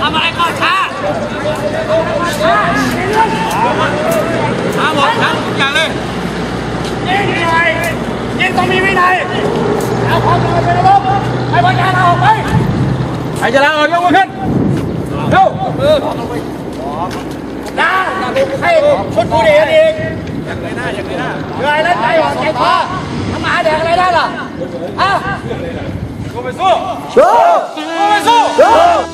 ทำอะไรก็ช้า ช้าหมดช้าทุกอย่างเลยยิงยังไงยิงต้องมีวินัยเอาความลงไปในรบให้บริการเอาออกไปใครจะลาออกยกมือขึ้นเร็วนะให้ชุดผู้ดีกันอีกอย่างไรหน้าอย่างไรหน้าเหนื่อยแล้วใจอ่อนใจคอทำมาแดกอะไรได้ล่ะอะสู้ไปสู้สู้ไปสู้ฉั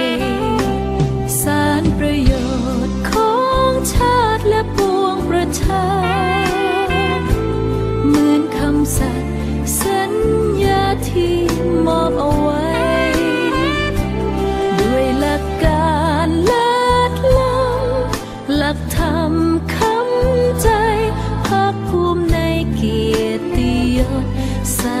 ติย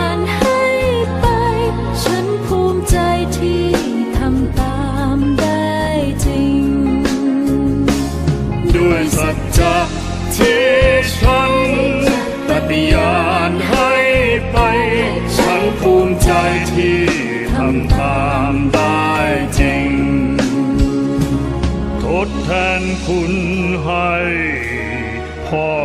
านให้ไป ฉันภูมิใจที่ทำตามได้จริง ทดแทนคุณให้พ่อ